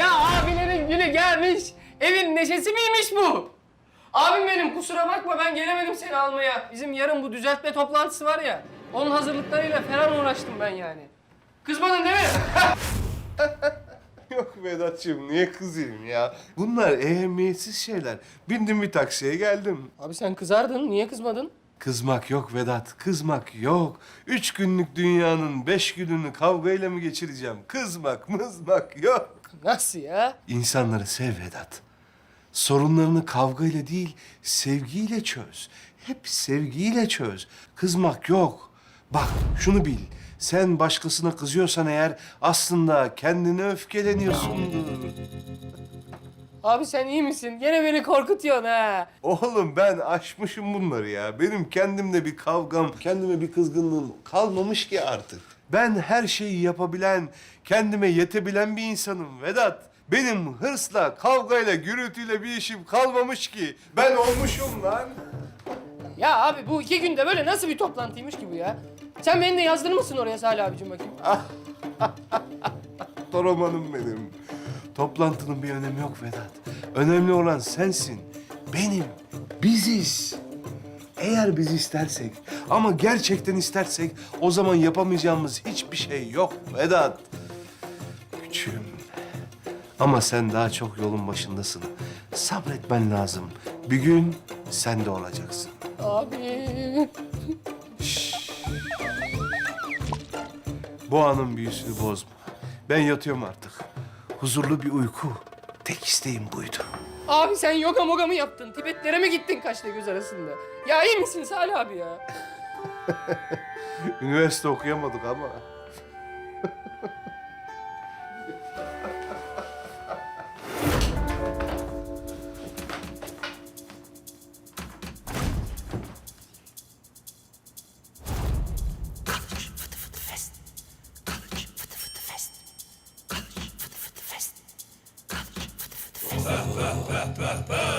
Ya abilerin günü gelmiş. Evin neşesi miymiş bu? Abim benim kusura bakma ben gelemedim seni almaya. Bizim yarın bu düzeltme toplantısı var ya. Onun hazırlıklarıyla falan uğraştım ben yani. Kızmadın değil mi? Yok Vedat'cığım niye kızayım ya? Bunlar ehemmiyetsiz şeyler. Bindim bir taksiye geldim. Abi sen kızardın. Niye kızmadın? Kızmak yok Vedat, kızmak yok. Üç günlük dünyanın beş gününü kavgayla mı geçireceğim? Kızmak, mızmak yok. Nasıl ya? İnsanları sev Vedat. Sorunlarını kavgayla değil, sevgiyle çöz. Hep sevgiyle çöz. Kızmak yok. Bak şunu bil. Sen başkasına kızıyorsan eğer aslında kendine öfkeleniyorsundur. Abi sen iyi misin? Gene beni korkutuyorsun ha. Oğlum ben aşmışım bunları ya. Benim kendimde bir kavgam, kendime bir kızgınlığım kalmamış ki artık. Ben her şeyi yapabilen, kendime yetebilen bir insanım Vedat. Benim hırsla, kavgayla, gürültüyle bir işim kalmamış ki. Ben olmuşum lan. Ya abi bu iki günde böyle nasıl bir toplantıymış ki bu ya? Sen beni de yazdırır mısın oraya Salih abicim bakayım? Toromanım benim. Toplantının bir önemi yok Vedat. Önemli olan sensin, benim, biziz. Eğer biz istersek ama gerçekten istersek o zaman yapamayacağımız hiçbir şey yok Vedat. Küçüğüm. Ama sen daha çok yolun başındasın. Sabretmen lazım. Bir gün sen de olacaksın. Abi. Bu anın büyüsünü bozma. Ben yatıyorum artık. Huzurlu bir uyku. Tek isteğim buydu. Abi sen yoga moga mı yaptın? Tibetlere mi gittin kaşla göz arasında? Ya iyi misin Salih abi ya? Üniversite okuyamadık ama. ba ba ba ba ba.